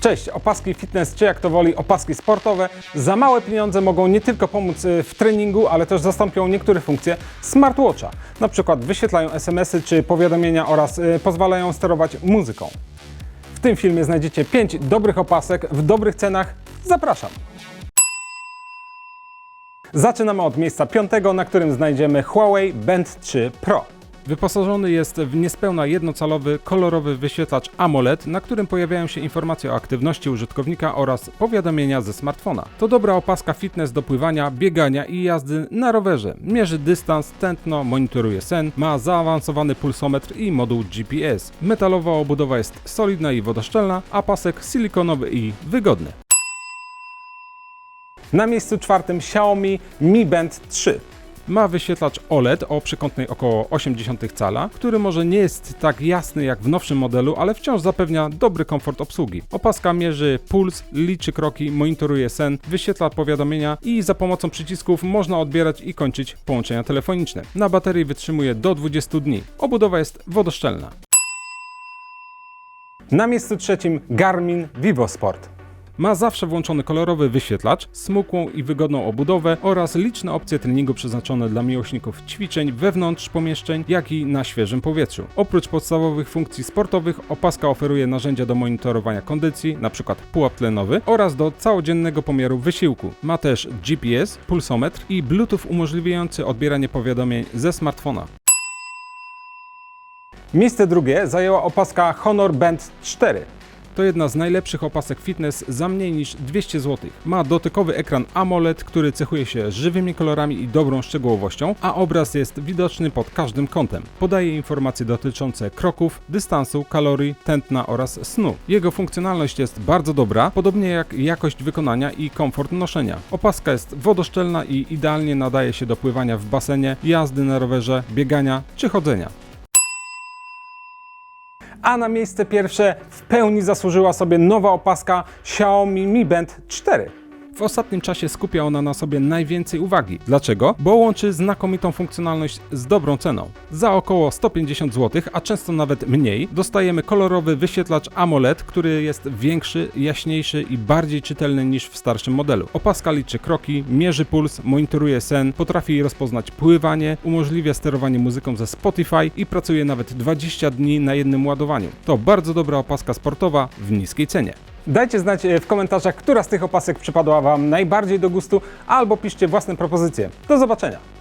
Cześć, opaski fitness, czy jak to woli, opaski sportowe. Za małe pieniądze mogą nie tylko pomóc y, w treningu, ale też zastąpią niektóre funkcje smartwatcha. Na przykład wyświetlają SMS-y czy powiadomienia oraz y, pozwalają sterować muzyką. W tym filmie znajdziecie 5 dobrych opasek w dobrych cenach. Zapraszam! Zaczynamy od miejsca piątego, na którym znajdziemy Huawei Band 3 Pro. Wyposażony jest w niespełna jednocalowy, kolorowy wyświetlacz AMOLED, na którym pojawiają się informacje o aktywności użytkownika oraz powiadomienia ze smartfona. To dobra opaska fitness do pływania, biegania i jazdy na rowerze. Mierzy dystans, tętno, monitoruje sen, ma zaawansowany pulsometr i moduł GPS. Metalowa obudowa jest solidna i wodoszczelna, a pasek silikonowy i wygodny. Na miejscu czwartym Xiaomi Mi Band 3. Ma wyświetlacz OLED o przekątnej około 0,8 cala, który może nie jest tak jasny jak w nowszym modelu, ale wciąż zapewnia dobry komfort obsługi. Opaska mierzy puls, liczy kroki, monitoruje sen, wyświetla powiadomienia i za pomocą przycisków można odbierać i kończyć połączenia telefoniczne. Na baterii wytrzymuje do 20 dni. Obudowa jest wodoszczelna. Na miejscu trzecim Garmin VivoSport. Ma zawsze włączony kolorowy wyświetlacz, smukłą i wygodną obudowę oraz liczne opcje treningu przeznaczone dla miłośników ćwiczeń wewnątrz pomieszczeń, jak i na świeżym powietrzu. Oprócz podstawowych funkcji sportowych, opaska oferuje narzędzia do monitorowania kondycji, np. pułap tlenowy oraz do całodziennego pomiaru wysiłku. Ma też GPS, pulsometr i Bluetooth umożliwiający odbieranie powiadomień ze smartfona. Miejsce drugie zajęła opaska Honor Band 4. To jedna z najlepszych opasek fitness za mniej niż 200 zł. Ma dotykowy ekran AMOLED, który cechuje się żywymi kolorami i dobrą szczegółowością, a obraz jest widoczny pod każdym kątem. Podaje informacje dotyczące kroków, dystansu, kalorii, tętna oraz snu. Jego funkcjonalność jest bardzo dobra, podobnie jak jakość wykonania i komfort noszenia. Opaska jest wodoszczelna i idealnie nadaje się do pływania w basenie, jazdy na rowerze, biegania czy chodzenia a na miejsce pierwsze w pełni zasłużyła sobie nowa opaska Xiaomi Mi Band 4. W ostatnim czasie skupia ona na sobie najwięcej uwagi. Dlaczego? Bo łączy znakomitą funkcjonalność z dobrą ceną. Za około 150 zł, a często nawet mniej, dostajemy kolorowy wyświetlacz AMOLED, który jest większy, jaśniejszy i bardziej czytelny niż w starszym modelu. Opaska liczy kroki, mierzy puls, monitoruje sen, potrafi rozpoznać pływanie, umożliwia sterowanie muzyką ze Spotify i pracuje nawet 20 dni na jednym ładowaniu. To bardzo dobra opaska sportowa w niskiej cenie. Dajcie znać e, w komentarzach, która z tych opasek przypadła Wam najbardziej do gustu, albo piszcie własne propozycje. Do zobaczenia!